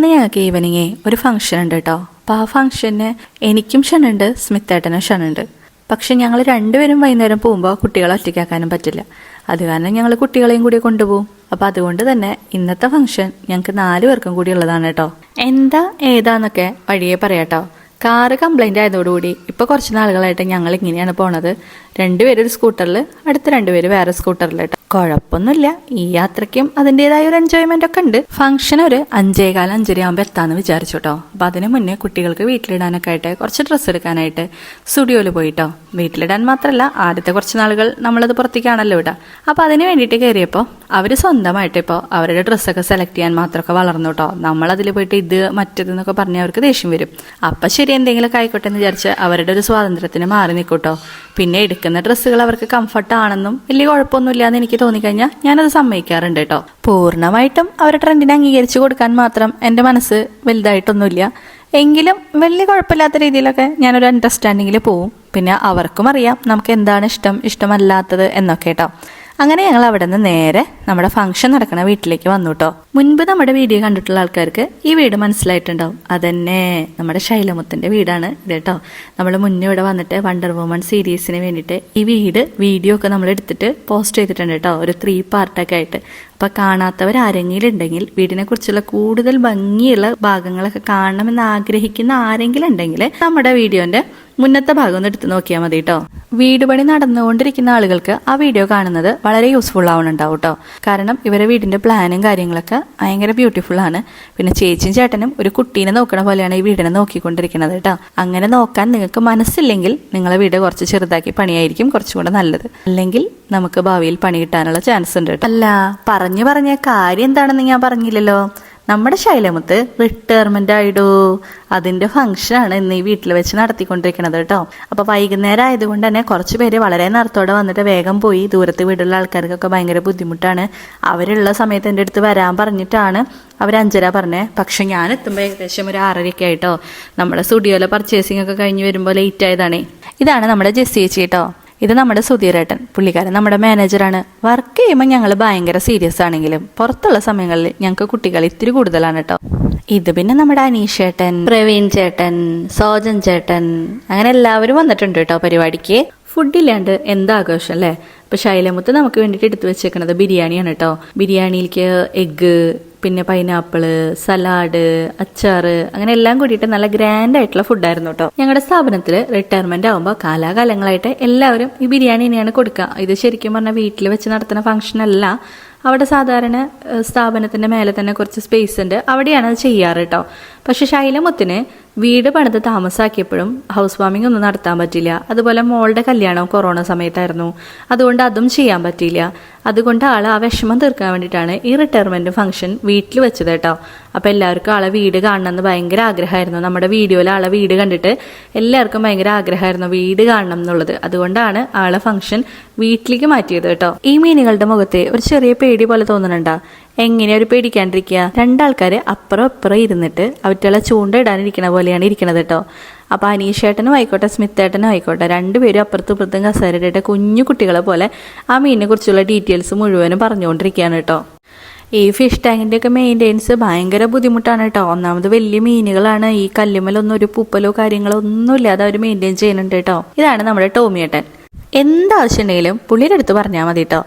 ഇന്ന് ഞങ്ങൾക്ക് ഈവനിങ്ങേ ഒരു ഫംഗ്ഷൻ ഉണ്ട് കേട്ടോ അപ്പോൾ ആ ഫംഗ്ഷന് എനിക്കും ക്ഷണുണ്ട് സ്മിത്തേട്ടനും ക്ഷണുണ്ട് പക്ഷെ ഞങ്ങൾ രണ്ടുപേരും വൈകുന്നേരം പോകുമ്പോൾ കുട്ടികളെ ഒറ്റയ്ക്കാക്കാനും പറ്റില്ല. അത് കാരണം ഞങ്ങൾ കുട്ടികളെയും കൂടി കൊണ്ടുപോകും. അപ്പോൾ അതുകൊണ്ട് തന്നെ ഇന്നത്തെ ഫംഗ്ഷൻ ഞങ്ങൾക്ക് നാല് പേർക്കും കൂടി ഉള്ളതാണ് കേട്ടോ എന്താ ഏതാന്നൊക്കെ വഴിയെ പറയാട്ടോ കാറ് കംപ്ലൈന്റ് ആയതോടുകൂടി ഇപ്പൊ കുറച്ച് നാളുകളായിട്ട് ഞങ്ങൾ ഇങ്ങനെയാണ് പോണത്. രണ്ടുപേരും ഒരു സ്കൂട്ടറിൽ അടുത്ത രണ്ടുപേര് വേറെ സ്കൂട്ടറിൽ കേട്ടോ. കുഴപ്പമൊന്നുമില്ല ഈ യാത്രയ്ക്കും അതിന്റെതായ ഒരു എൻജോയ്മെന്റ് ഒക്കെ ഉണ്ട്. ഫംഗ്ഷൻ ഒരു അഞ്ചേകാലം അഞ്ചരയാകുമ്പോൾ എത്താന്ന് വിചാരിച്ചു കേട്ടോ. അപ്പൊ അതിന് മുന്നേ കുട്ടികൾക്ക് വീട്ടിലിടാനൊക്കെ ആയിട്ട് കുറച്ച് ഡ്രസ്സ് എടുക്കാനായിട്ട് സ്റ്റുഡിയോയിൽ പോയിട്ടോ വീട്ടിലിടാൻ മാത്രമല്ല ആദ്യത്തെ കുറച്ച് നാളുകൾ നമ്മളത് പുറത്തേക്കാണല്ലോ ഇവിടെ അപ്പൊ അതിന് വേണ്ടിയിട്ട് കയറിയപ്പോൾ അവർ സ്വന്തമായിട്ട് ഇപ്പോൾ അവരുടെ ഡ്രസ്സൊക്കെ സെലക്ട് ചെയ്യാൻ മാത്രമൊക്കെ വളർന്നു കേട്ടോ. നമ്മളതിൽ പോയിട്ട് ഇത് മറ്റേതെന്നൊക്കെ പറഞ്ഞാൽ അവർക്ക് ദേഷ്യം വരും. അപ്പം ശരി എന്തെങ്കിലുമൊക്കെ ആയിക്കോട്ടെ എന്ന് വിചാരിച്ച് അവരുടെ ഒരു സ്വാതന്ത്ര്യത്തിന് മാറി നിൽക്കൂട്ടോ പിന്നെ എടുക്കുന്ന ഡ്രസ്സുകൾ അവർക്ക് കംഫർട്ട് ആണെന്നും വലിയ കുഴപ്പമൊന്നുമില്ല എന്ന് എനിക്ക് തോന്നിക്കഴിഞ്ഞാൽ ഞാനത് സമ്മതിക്കാറുണ്ട് കേട്ടോ പൂർണമായിട്ടും അവരുടെ ട്രെൻഡിനെ അംഗീകരിച്ചു കൊടുക്കാൻ മാത്രം എന്റെ മനസ്സ് വലുതായിട്ടൊന്നുമില്ല. എങ്കിലും വലിയ കുഴപ്പമില്ലാത്ത രീതിയിലൊക്കെ ഞാനൊരു അണ്ടർസ്റ്റാൻഡിങ്ങിൽ പോവും. പിന്നെ അവർക്കും അറിയാം നമുക്ക് എന്താണ് ഇഷ്ടം ഇഷ്ടമല്ലാത്തത് എന്നൊക്കെ കേട്ടോ അങ്ങനെ ഞങ്ങൾ അവിടെ നിന്ന് നേരെ നമ്മുടെ ഫംഗ്ഷൻ നടക്കുന്ന വീട്ടിലേക്ക് വന്നു കേട്ടോ മുൻപ് നമ്മുടെ വീഡിയോ കണ്ടിട്ടുള്ള ആൾക്കാർക്ക് ഈ വീട് മനസ്സിലായിട്ടുണ്ടാവും. അതന്നെ നമ്മുടെ ശൈലമുത്തിന്റെ വീടാണ് ഇത് കേട്ടോ നമ്മൾ മുന്നേ ഇവിടെ വന്നിട്ട് വണ്ടർ വുമൺ സീരീസിന് വേണ്ടിയിട്ട് ഈ വീട് വീഡിയോ ഒക്കെ നമ്മൾ എടുത്തിട്ട് പോസ്റ്റ് ചെയ്തിട്ടുണ്ട് കേട്ടോ ഒരു ത്രീ പാർട്ടൊക്കെ ആയിട്ട്. അപ്പൊ കാണാത്തവർ ആരെങ്കിലും ഉണ്ടെങ്കിൽ വീടിനെ കുറിച്ചുള്ള കൂടുതൽ ഭംഗിയുള്ള ഭാഗങ്ങളൊക്കെ കാണണമെന്ന് ആഗ്രഹിക്കുന്ന ആരെങ്കിലും ഉണ്ടെങ്കിൽ നമ്മുടെ വീഡിയോന്റെ മുന്നത്തെ ഭാഗം ഒന്ന് എടുത്ത് നോക്കിയാൽ മതി കേട്ടോ വീട് പണി നടന്നുകൊണ്ടിരിക്കുന്ന ആളുകൾക്ക് ആ വീഡിയോ കാണുന്നത് വളരെ യൂസ്ഫുൾ ആവുന്നുണ്ടാവും കേട്ടോ കാരണം ഇവരെ വീടിന്റെ പ്ലാനും കാര്യങ്ങളൊക്കെ ഭയങ്കര ബ്യൂട്ടിഫുൾ ആണ്. പിന്നെ ചേച്ചിയും ചേട്ടനും ഒരു കുട്ടീനെ നോക്കണ പോലെയാണ് ഈ വീടിനെ നോക്കിക്കൊണ്ടിരിക്കുന്നത് കേട്ടോ അങ്ങനെ നോക്കാൻ നിങ്ങൾക്ക് മനസ്സില്ലെങ്കിൽ നിങ്ങളെ വീട് കുറച്ച് ചെറുതാക്കി പണിയായിരിക്കും കുറച്ചും കൂടെ നല്ലത്. അല്ലെങ്കിൽ നമുക്ക് ഭാവിയിൽ പണി കിട്ടാനുള്ള ചാൻസ് ഉണ്ട് കേട്ടോ അല്ല പറഞ്ഞു പറഞ്ഞ കാര്യം എന്താണെന്ന് ഞാൻ പറഞ്ഞില്ലല്ലോ. നമ്മുടെ ശൈലമുത്ത് റിട്ടയർമെന്റ് ആയിടൂ. അതിന്റെ ഫംഗ്ഷനാണ് ഇന്ന് ഈ വീട്ടിൽ വെച്ച് നടത്തിക്കൊണ്ടിരിക്കുന്നത് കേട്ടോ. അപ്പൊ വൈകുന്നേരം ആയതുകൊണ്ട് തന്നെ കുറച്ച് പേര് വളരെ നേരത്തോടെ വന്നിട്ട് വേഗം പോയി ദൂരത്ത് വീടുള്ള ആൾക്കാർക്കൊക്കെ ഭയങ്കര ബുദ്ധിമുട്ടാണ്. അവരുള്ള സമയത്ത് എന്റെ അടുത്ത് വരാൻ പറഞ്ഞിട്ടാണ് അവർ അഞ്ചര പറഞ്ഞേ. പക്ഷെ ഞാൻ എത്തുമ്പോൾ ഏകദേശം ഒരു ആറരയ്ക്ക് ആയിട്ടോ നമ്മുടെ സ്റ്റുഡിയോയിലെ പർച്ചേസിംഗ് ഒക്കെ കഴിഞ്ഞ് വരുമ്പോൾ ലേറ്റ് ആയതാണേ. ഇതാണ് നമ്മുടെ ജെസ്സി ചേച്ചി കേട്ടോ ഇത് നമ്മുടെ സുധീരേട്ടൻ പുള്ളിക്കാരൻ നമ്മുടെ മാനേജറാണ് വർക്ക് ചെയ്യുമ്പോൾ ഞങ്ങൾ ഭയങ്കര സീരിയസ് ആണെങ്കിലും പുറത്തുള്ള സമയങ്ങളിൽ ഞങ്ങൾക്ക് കുട്ടികൾ ഇത്തിരി കൂടുതലാണ് കേട്ടോ ഇത് പിന്നെ നമ്മുടെ അനീഷ് ചേട്ടൻ പ്രവീൺ ചേട്ടൻ സോജൻ ചേട്ടൻ അങ്ങനെ എല്ലാവരും വന്നിട്ടുണ്ട് കേട്ടോ പരിപാടിക്ക്. ഫുഡില്ലാണ്ട് എന്താഘോഷം അല്ലേ ഇപ്പൊ ശൈലമുത്ത് നമുക്ക് വേണ്ടിട്ട് എടുത്തു വെച്ചേക്കണത് ബിരിയാണിയാണ് കേട്ടോ ബിരിയാണിയിലേക്ക് എഗ്ഗ് പിന്നെ പൈനാപ്പിൾ സലാഡ് അച്ചാറ് അങ്ങനെ എല്ലാം കൂടിയിട്ട് നല്ല ഗ്രാൻഡ് ആയിട്ടുള്ള ഫുഡായിരുന്നു കേട്ടോ ഞങ്ങളുടെ സ്ഥാപനത്തിൽ റിട്ടയർമെന്റ് ആകുമ്പോൾ കാലാകാലങ്ങളായിട്ട് എല്ലാവരും ഈ ബിരിയാണി തന്നെയാണ് കൊടുക്കുക ഇത് ശരിക്കും പറഞ്ഞാൽ വീട്ടിൽ വെച്ച് നടത്തുന്ന ഫംഗ്ഷൻ അല്ല. അവിടെ സാധാരണ സ്ഥാപനത്തിന്റെ മേലെ തന്നെ കുറച്ച് സ്പേസ് ഉണ്ട്. അവിടെയാണ് അത് ചെയ്യാറ് കേട്ടോ പക്ഷെ ശൈലമുത്തിന് വീട് പണിത് താമസാക്കിയപ്പോഴും ഹൗസ് വാമിംഗ് ഒന്നും നടത്താൻ പറ്റില്ല. അതുപോലെ മോളുടെ കല്യാണം കൊറോണ സമയത്തായിരുന്നു. അതുകൊണ്ട് അതും ചെയ്യാൻ പറ്റിയില്ല. അതുകൊണ്ട് ആൾ ആ വിഷമം തീർക്കാൻ വേണ്ടിയിട്ടാണ് ഈ റിട്ടയർമെന്റ് ഫംഗ്ഷൻ വീട്ടിൽ വെച്ചത് കേട്ടോ. അപ്പൊ എല്ലാവർക്കും ആളെ വീട് കാണണമെന്ന് ഭയങ്കര ആഗ്രഹമായിരുന്നു. നമ്മുടെ വീഡിയോയിൽ ആളെ വീട് കണ്ടിട്ട് എല്ലാവർക്കും ഭയങ്കര ആഗ്രഹമായിരുന്നു വീട് കാണണം എന്നുള്ളത്. അതുകൊണ്ടാണ് ആളെ ഫംഗ്ഷൻ വീട്ടിലേക്ക് മാറ്റിയത് കേട്ടോ. ഈ മീനുകളുടെ മുഖത്തെ ഒരു ചെറിയ പേടി പോലെ തോന്നുന്നുണ്ടാ? എങ്ങനെ ഒരു പേടിക്കാണ്ടിരിക്കുക? രണ്ടാൾക്കാര് അപ്പുറം അപ്പുറം ഇരുന്നിട്ട് അവറ്റുള്ള ചൂണ്ട ഇടാനിരിക്കണ പോലെയാണ് ഇരിക്കണത് കേട്ടോ. അപ്പൊ അനീഷേട്ടനും ആയിക്കോട്ടെ സ്മിത്തേട്ടനും ആയിക്കോട്ടെ രണ്ടുപേരും അപ്പുറത്തും ഇപ്പുറത്തും കസേരയിട്ട് കുഞ്ഞു കുട്ടികളെ പോലെ ആ മീനിനെ കുറിച്ചുള്ള ഡീറ്റെയിൽസ് മുഴുവനും പറഞ്ഞുകൊണ്ടിരിക്കുകയാണ് കേട്ടോ. ഈ ഫിഷ് ടാങ്കിന്റെ ഒക്കെ മെയിന്റെനൻസ് ഭയങ്കര ബുദ്ധിമുട്ടാണ് കേട്ടോ. ഒന്നാമത് വലിയ മീനുകളാണ്. ഈ കല്ലുമലൊന്നും ഒരു പൂപ്പലോ കാര്യങ്ങളോ ഒന്നും ഇല്ലാതെ അവർ മെയിന്റെയിൻ ചെയ്യുന്നുണ്ട് കേട്ടോ. ഇതാണ് നമ്മുടെ ടോമിയേട്ടൻ എന്താവശ്യമുണ്ടെങ്കിലും പുള്ളിയുടെ അടുത്ത് പറഞ്ഞാൽ മതി കേട്ടോ.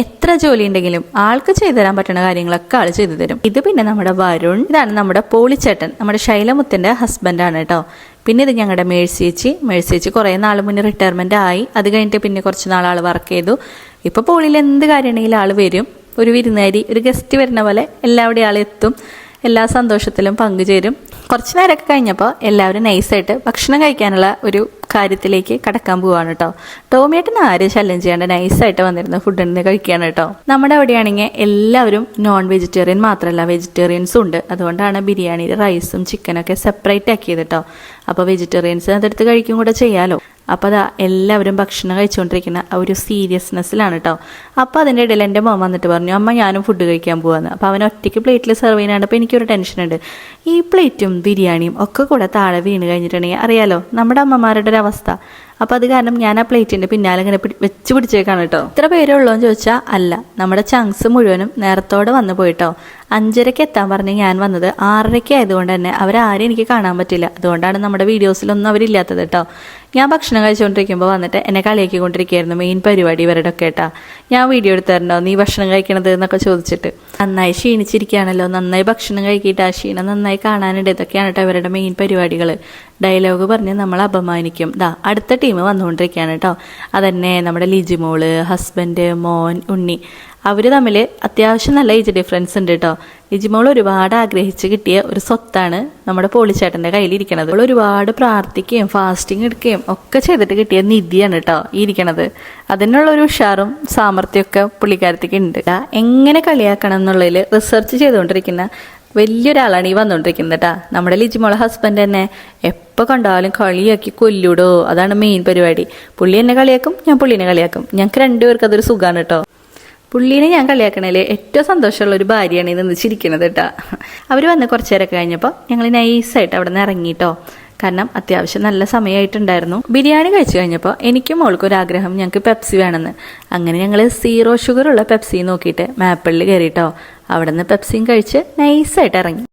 എത്ര ജോലി ഉണ്ടെങ്കിലും ആൾക്ക് ചെയ്തു തരാൻ പറ്റുന്ന കാര്യങ്ങളൊക്കെ ആൾ ചെയ്തു തരും. ഇത് പിന്നെ നമ്മുടെ വരുൺ ഇതാണ് നമ്മുടെ പോളിച്ചേട്ടൻ നമ്മുടെ ശൈലമുത്തിന്റെ ഹസ്ബൻഡാണ് കേട്ടോ. പിന്നെ ഇത് ഞങ്ങളുടെ മേഴ്സിയേച്ചി മേഴ്സിയേച്ചി കുറേ നാൾ മുന്നേ റിട്ടയർമെന്റ് ആയി. അത് കഴിഞ്ഞിട്ട് പിന്നെ കുറച്ച് നാൾ ആൾ വർക്ക് ചെയ്തു. ഇപ്പൊ പോളിയിൽ എന്ത് കാര്യമുണ്ടെങ്കിലും ആൾ വരും. ഒരു വിരുന്നുകാരി ഒരു ഗസ്റ്റ് വരുന്ന പോലെ എല്ലാവരുടെ ആളെ എത്തും എല്ലാ സന്തോഷത്തിലും പങ്കുചേരും. കുറച്ച് നേരമൊക്കെ കഴിഞ്ഞപ്പോൾ എല്ലാവരും നൈസായിട്ട് ഭക്ഷണം കഴിക്കാനുള്ള ഒരു കാര്യത്തിലേക്ക് കടക്കാൻ പോവാണ് കേട്ടോ ടോമിയേട്ടൻ ആരും ശല്യം ചെയ്യാണ്ട് നൈസായിട്ട് വന്നിരുന്ന ഫുഡ് നിന്ന് കഴിക്കുകയാണ് കേട്ടോ നമ്മുടെ അവിടെയാണെങ്കിൽ എല്ലാവരും നോൺ വെജിറ്റേറിയൻ മാത്രമല്ല വെജിറ്റേറിയൻസും ഉണ്ട്. അതുകൊണ്ടാണ് ബിരിയാണി റൈസും ചിക്കനൊക്കെ സെപ്പറേറ്റ് ആക്കിയത് കേട്ടോ അപ്പോൾ വെജിറ്റേറിയൻസ് അതെടുത്ത് കഴിക്കും കൂടെ ചെയ്യാലോ. അപ്പോൾ അതാ എല്ലാവരും ഭക്ഷണം കഴിച്ചുകൊണ്ടിരിക്കുന്ന ആ ഒരു സീരിയസ്നെസ്സിലാണ് കേട്ടോ അപ്പോൾ അതിന്റെ ഇടയിൽ എന്റെ മോൻ വന്നിട്ട് പറഞ്ഞു അമ്മ ഞാനും ഫുഡ് കഴിക്കാൻ പോവാന്ന്. അപ്പോൾ അവൻ ഒറ്റയ്ക്ക് പ്ലേറ്റിൽ സെർവ് ചെയ്യാനാണ് അപ്പോൾ എനിക്കൊരു ടെൻഷനുണ്ട് ഈ പ്ലേറ്റും ബിരിയാണിയും ഒക്കെ കൂടെ താഴെ വീണ് കഴിഞ്ഞിട്ടുണ്ടെങ്കിൽ അറിയാലോ നമ്മുടെ അമ്മമാരുടെ ഒരു അവസ്ഥ. അപ്പോൾ അത് കാരണം ഞാൻ ആ പ്ലേറ്റിന്റെ പിന്നാലെ ഇങ്ങനെ വെച്ച് പിടിച്ചേക്കാണ് കേട്ടോ. ഇത്ര പേരുള്ളൂ എന്ന് ചോദിച്ചാൽ അല്ല നമ്മുടെ ചങ്സ് മുഴുവനും നേരത്തോടെ വന്നു പോയിട്ടോ. അഞ്ചരയ്ക്ക് എത്താൻ പറഞ്ഞ് ഞാൻ വന്നത് ആറരയ്ക്ക് ആയതുകൊണ്ട് തന്നെ അവരാരും എനിക്ക് കാണാൻ പറ്റില്ല. അതുകൊണ്ടാണ് നമ്മുടെ വീഡിയോസിലൊന്നും അവരില്ലാത്തത് കേട്ടോ. ഞാൻ ഭക്ഷണം കഴിച്ചുകൊണ്ടിരിക്കുമ്പോൾ വന്നിട്ട് എന്നെ കളിയാക്കിക്കൊണ്ടിരിക്കുകയായിരുന്നു മെയിൻ പരിപാടി ഇവരുടെ ഒക്കെ കേട്ടാ. ഞാൻ വീഡിയോ എടുത്തായിരുന്നോ? നീ ഭക്ഷണം കഴിക്കണത് എന്നൊക്കെ ചോദിച്ചിട്ട്. നന്നായി ക്ഷീണിച്ചിരിക്കുകയാണല്ലോ. നന്നായി ഭക്ഷണം കഴിക്കിയിട്ട് ആ ക്ഷീണം നന്നായി കാണാനുണ്ട്. ഇതൊക്കെയാണ് കേട്ടോ ഇവരുടെ മെയിൻ പരിപാടികൾ ഡയലോഗ് പറഞ്ഞ് നമ്മൾ അപമാനിക്കും. ദാ അടുത്ത ടീം വന്നുകൊണ്ടിരിക്കുകയാണ് കേട്ടോ. അതന്നെ നമ്മുടെ ലിജിമോൾ ഹസ്ബൻഡ് മോൻ ഉണ്ണി. അവർ തമ്മിൽ അത്യാവശ്യം നല്ല ഏജ് ഡിഫറൻസ് ഉണ്ട് കേട്ടോ. ലിജിമോൾ ഒരുപാട് ആഗ്രഹിച്ച് കിട്ടിയ ഒരു സ്വത്താണ് നമ്മുടെ പോളിച്ചേട്ടന്റെ കയ്യിലിരിക്കണത്. അവൾ ഒരുപാട് പ്രാർത്ഥിക്കുകയും ഫാസ്റ്റിംഗ് എടുക്കുകയും ഒക്കെ ചെയ്തിട്ട് കിട്ടിയ നിധിയാണ് കേട്ടോ ഈ ഇരിക്കണത്. അതിനുള്ള ഒരു ഉഷാറും സാമർഥ്യമൊക്കെ പുള്ളിക്കാരത്തേക്ക് ഉണ്ട്. എങ്ങനെ കളിയാക്കണം എന്നുള്ളതിൽ റിസർച്ച് ചെയ്തുകൊണ്ടിരിക്കുന്ന വലിയൊരാളാണ് ഈ വന്നുകൊണ്ടിരിക്കുന്നത് കേട്ടാ നമ്മുടെ ലിജിമോളെ ഹസ്ബൻഡ് തന്നെ എപ്പോൾ കണ്ടാലും കളിയാക്കി കൊല്ലൂടോ അതാണ് മെയിൻ പരിപാടി. പുള്ളി എന്നെ കളിയാക്കും ഞാൻ പുള്ളീനെ കളിയാക്കും. ഞങ്ങൾക്ക് രണ്ടുപേർക്ക് അതൊരു സുഖമാണ് കേട്ടോ പുള്ളീനെ ഞാൻ കളിയാക്കണേൽ ഏറ്റവും സന്തോഷമുള്ള ഒരു ഭാര്യയാണ് ഇന്ന് ചിരിക്കുന്നത് കേട്ടാ അവർ വന്ന് കുറച്ചു നേരമൊക്കെ കഴിഞ്ഞപ്പോൾ ഞങ്ങൾ നൈസായിട്ട് അവിടെ നിന്ന് ഇറങ്ങിട്ടോ കാരണം അത്യാവശ്യം നല്ല സമയമായിട്ടുണ്ടായിരുന്നു ബിരിയാണി കഴിച്ചു കഴിഞ്ഞപ്പോൾ എനിക്കും മോൾക്കും ഒരു ആഗ്രഹം. ഞങ്ങൾക്ക് പെപ്സി വേണമെന്ന് അങ്ങനെ ഞങ്ങൾ സീറോ ഷുഗർ ഉള്ള പെപ്സി നോക്കിയിട്ട് മാപ്പിളിൽ കയറിയിട്ടോ അവിടെ നിന്ന് പെപ്സിയും കഴിച്ച് നൈസായിട്ട് ഇറങ്ങി.